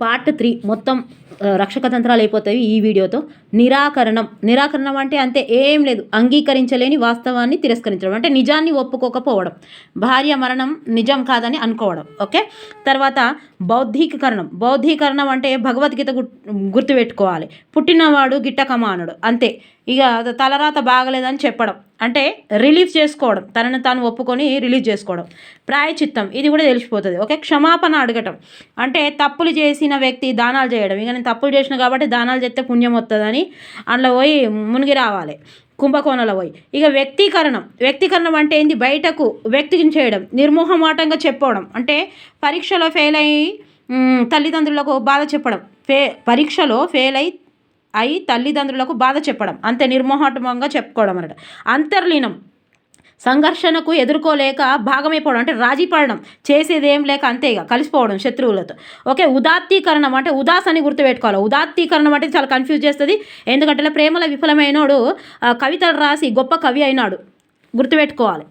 Part three మొత్తం రక్షక తంత్రాలు అయిపోతాయి ఈ వీడియోతో. నిరాకరణం. నిరాకరణం అంటే అంతే ఏం లేదు. అంగీకరించలేని వాస్తవాన్ని తిరస్కరించడం. అంటే నిజాన్ని ఒప్పుకోకపోవడం. భార్య మరణం నిజం కాదని అనుకోవడం. ఓకే? తర్వాత బౌద్ధీకరణం. బౌద్ధీకరణం అంటే భగవద్గీత గుర్ గుర్తుపెట్టుకోవాలి. పుట్టినవాడు గిట్టకమానుడు. అంతే. ఇక తలరాత బాగలేదని చెప్పడం. అంటే రిలీఫ్ చేసుకోవడం తనను తాను ఒప్పుకొని రిలీజ్ చేసుకోవడం. ప్రాయచిత్తం ఇది కూడా తెలిసిపోతుంది. ఓకే క్షమాపణ అడగటం. అంటే తప్పులు చేసిన వ్యక్తి దానాలు చేయడం. ఇక నేను తప్పులు చేసిన కాబట్టి దానాలు చేస్తే పుణ్యం వస్తుందని అందులో పోయి మునిగి రావాలి. కుంభకోణలో పోయి. ఇక వ్యక్తీకరణం. వ్యక్తీకరణం అంటే ఏంది? బయటకు వ్యక్తికి చేయడం. నిర్మోహమాటంగా చెప్పడం అంటే పరీక్షలో ఫెయిల్ అయ్యి తల్లిదండ్రులకు బాధ చెప్పడం. ఫే పరీక్షలో ఫెయిల్ అయి అయి తల్లిదండ్రులకు బాధ చెప్పడం అంతే నిర్మోహటంగా చెప్పుకోవడం అన్నమాట. అంతర్లీనం. సంఘర్షణకు ఎదుర్కోలేక భాగమైపోవడం అంటే రాజీ పడడం చేసేది ఏం లేక అంతే ఇక కలిసిపోవడం శత్రువులతో. ఓకే ఉదాత్తీకరణం అంటే ఉదాస్ అని గుర్తుపెట్టుకోవాలి. ఉదాత్తీకరణం అంటే చాలా కన్ఫ్యూజ్ చేస్తుంది. ఎందుకంటే ప్రేమల ప్రేమలో విఫలమైనోడు కవితలు రాసి గొప్ప కవి అయినాడు. గుర్తుపెట్టుకోవాలి.